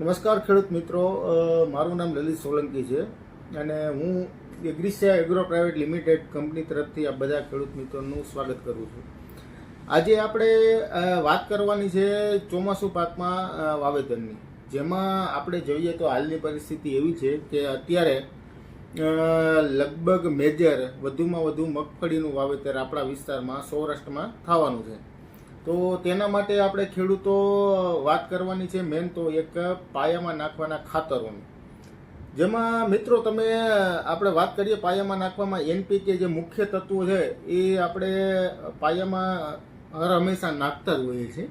નમસ્કાર ખેડૂત મિત્રો મારું નામ લલિત સોલંકી છે અને હું Agrisia agro private limited company તરફથી આ બધા ખેડૂત મિત્રોનું સ્વાગત કરું છું. આજે આપણે વાત કરવાની છે ચોમાસું પાકમાં વાવેતરની. જેમાં આપણે જોઈએ તો હાલની પરિસ્થિતિ એવી છે કે અત્યારે લગભગ મેજર, વધુમાં વધુ મગફળીનું વાવેતર આપણા વિસ્તારમાં સૌરાષ્ટ્રમાં થવાનું છે. તો તેના માટે આપણે ખેડૂતો વાત કરવાની છે મેન તો એક પાયામાં નાખવાના ખાતરોની. જેમાં મિત્રો તમે આપણે વાત કરીએ પાયામાં નાખવામાં એનપીકે જે મુખ્ય તત્વો છે, એ આપણે પાયામાં હર હંમેશા નાખતા જ હોઈએ છીએ.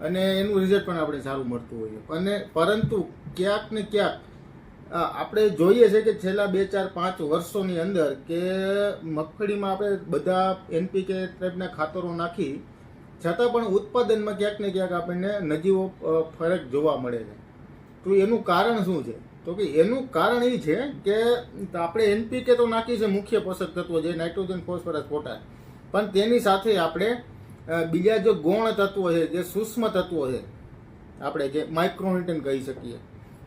અને એનું રિઝલ્ટ પણ આપણે સારું મળતું છે અને પરંતુ ક્યાંક ને ક્યાંક આપણે જોઈએ છે કે છેલ્લા બે ચાર પાંચ વર્ષોની અંદર કે મગફળીમાં આપણે બધા એનપીકે ટાઈપના ખાતરો નાખી છતાં પણ ઉત્પાદનમાં ક્યાંક ને ક્યાંક આપણને નજીવો ફરક જોવા મળે છે. તો એનું કારણ શું છે? તો કે એનું કારણ એ છે કે આપણે એનપીકે તો નાખી છે મુખ્ય પોષક તત્વો જે નાઇટ્રોજન, ફોસ્ફરસ, પોટાશ. પણ તેની સાથે આપણે બીજા જે ગૌણ તત્વો છે, જે સૂક્ષ્મ તત્વો છે, આપણે જે માઇક્રોન્યુટન કહી શકીએ,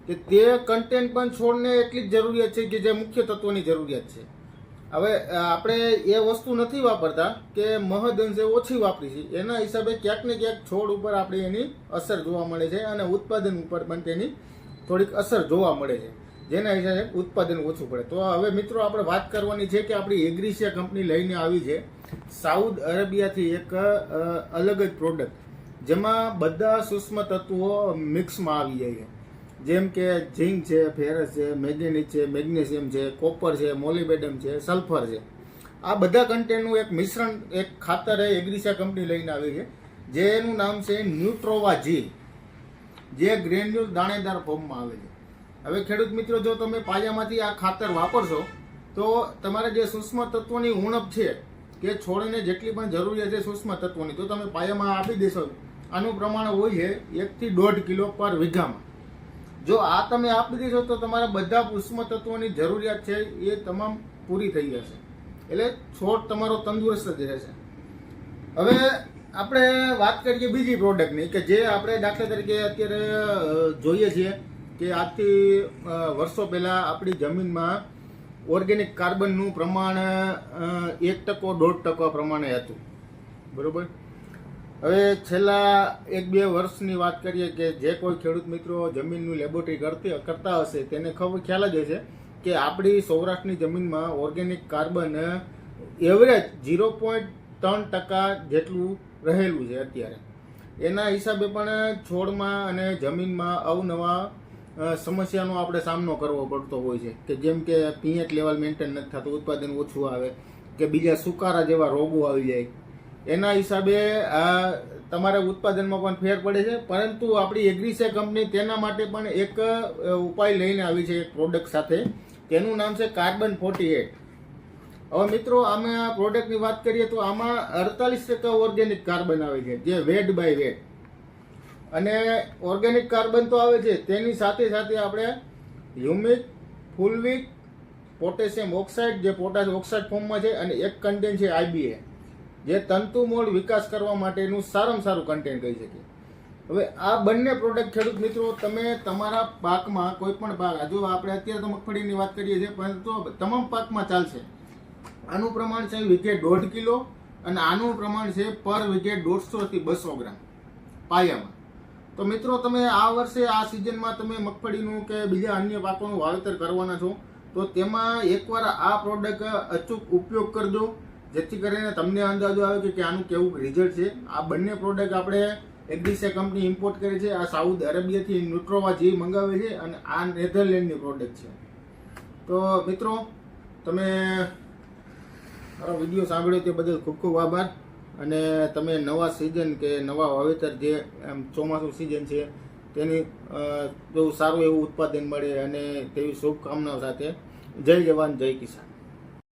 કે તે કન્ટેન્ટ પણ છોડને એટલી જ જરૂરિયાત છે કે જે મુખ્ય તત્વોની જરૂરિયાત છે. હવે આપણે એ વસ્તુ નથી વાપરતા કે મહદઅંશે ઓછી વાપરી છે. એના હિસાબે ક્યાંક ને ક્યાંક છોડ ઉપર આપણે એની અસર જોવા મળે છે અને ઉત્પાદન ઉપર પણ તેની થોડીક અસર જોવા મળે છે. જેના હિસાબે ઉત્પાદન ઓછું પડે. તો હવે મિત્રો, આપણે વાત કરવાની છે કે આપણી એગ્રીસિયા કંપની લઈને આવી છે. સાઉથ અરેબિયાથી એક અલગ જ પ્રોડક્ટ. જેમાં બધા સૂક્ષ્મ તત્વો મિક્સમાં આવી જાય છે. જેમ કે ઝીંક છે, ફેરસ છે મેગ્નેનિક છે, મેગ્નેશિયમ છે, કોપર છે, મોલિબેડમ છે, સલ્ફર છે. આ બધા કન્ટેન્ટનું એક મિશ્રણ, એક ખાતર એ એગ્રીસા કંપની લઈને આવી છે. જેનું નામ છે ન્યુટ્રોવા જી જે ગ્રેન્યુલ દાણેદાર ફોર્મમાં આવે છે. હવે ખેડૂત મિત્રો, જો તમે પાયામાંથી આ ખાતર વાપરશો, તો તમારે જે સૂક્ષ્મ તત્વોની ઉણપ છે, કે છોડને જેટલી પણ જરૂરિયાત છે સૂક્ષ્મ તત્વોની, તો તમે પાયામાં આપી દેશો. આનું પ્રમાણ હોય છે એકથી દોઢ કિલો પર વીઘામાં. જો આ તમે આપી દેશો તો તમારા બધા ઉષ્મ તત્વોની જરૂરિયાત છે એ તમામ પૂરી થઈ જશે. એટલે છોડ તમારો તંદુરસ્ત જ રહેશે. હવે આપણે વાત કરીએ બીજી પ્રોડક્ટની કે જે આપણે દાખલા તરીકે અત્યારે જોઈએ છીએ કે આજથી વર્ષો પહેલાં આપણી જમીનમાં ઓર્ગેનિક કાર્બનનું પ્રમાણ એક ટકો દોઢ ટકા પ્રમાણે હતું. બરોબર? હવે છેલ્લા એક બે વર્ષની વાત કરીએ કે જે કોઈ ખેડૂત મિત્રો જમીનનું લેબોરેટરી કરતી કરતા હશે, તેને ખબર ખ્યાલ જ હશે કે આપણી સૌરાષ્ટ્રની જમીનમાં organic carbon average zero point ત્રણ ટકા જેટલું રહેલું છે અત્યારે. એના હિસાબે પણ છોડમાં અને જમીનમાં અવનવા સમસ્યાનો આપણે સામનો કરવો પડતો હોય છે. કે જેમ કે પીએચ લેવલ મેન્ટેન નથી થતું, ઉત્પાદન ઓછું આવે, કે બીજા સુકારા જેવા રોગો આવી જાય. એના હિસાબે તમારે ઉત્પાદનમાં પણ ફેર પડે છે, પરંતુ આપણી એગ્રીસે કંપની તેના માટે પણ એક ઉપાય લઈને આવી છે એક પ્રોડક્ટ સાથે, તેનું નામ છે કાર્બન ફોર્ટી એટ હવે મિત્રો, અમે આ પ્રોડક્ટની વાત કરીએ તો આમાં અડતાલીસ ટકા ઓર્ગેનિક કાર્બન આવે છે, જે વેડ બાય વેડ અને ઓર્ગેનિક કાર્બન તો આવે છે, તેની સાથે સાથે આપણે હ્યુમિક ફૂલવિક પોટેશિયમ ઓક્સાઇડ જે પોટાશ ઓક્સાઇડ ફોર્મમાં છે, અને એક કન્ટેન્ટ છે આઈબીએ જે તંતુ મૂળ વિકાસ કરવા માટેનું સારામાં સારું કન્ટેન્ટ કહી શકીએ. હવે આ બંને પ્રોડક્ટ ખેડૂત મિત્રો, તમે તમારા પાકમાં કોઈ પણ પાક જો આપણે અત્યારે તો મગફળીની વાત કરીએ છીએ, પરંતુ તમામ પાકમાં ચાલશે. આનું પ્રમાણ છે વીઘે દોઢ કિલો અને આનું પ્રમાણ છે પર વીઘે દોઢસોથી બસો ગ્રામ પાયામાં. તો મિત્રો, તમે આ વર્ષે, આ સિઝનમાં તમે મગફળીનું કે બીજા અન્ય પાકોનું વાવેતર કરવાના છો, તો તેમાં એકવાર આ પ્રોડક્ટ અચૂક ઉપયોગ કરજો. જેથી કરીને તમને અંદાજો આવે કે- આનું કેવું રિઝલ્ટ છે. આ બંને પ્રોડક્ટ આપણે એગ્રીસે કંપની ઇમ્પોર્ટ કરે છે. આ સાઉથ અરેબિયાથી ન્યુટ્રોવા જે મંગાવે છે અને આ નેધરલેન્ડની પ્રોડક્ટ છે. તો મિત્રો, તમે મારો વીડિયો સાંભળ્યો તે બદલ ખૂબ ખૂબ આભાર. અને તમે નવા સિઝન કે નવા વાવેતર જે એમ ચોમાસું સિઝન છે, તેની બહુ સારું એવું ઉત્પાદન મળે અને તેવી શુભકામનાઓ સાથે. જય જવાન, જય કિસાન.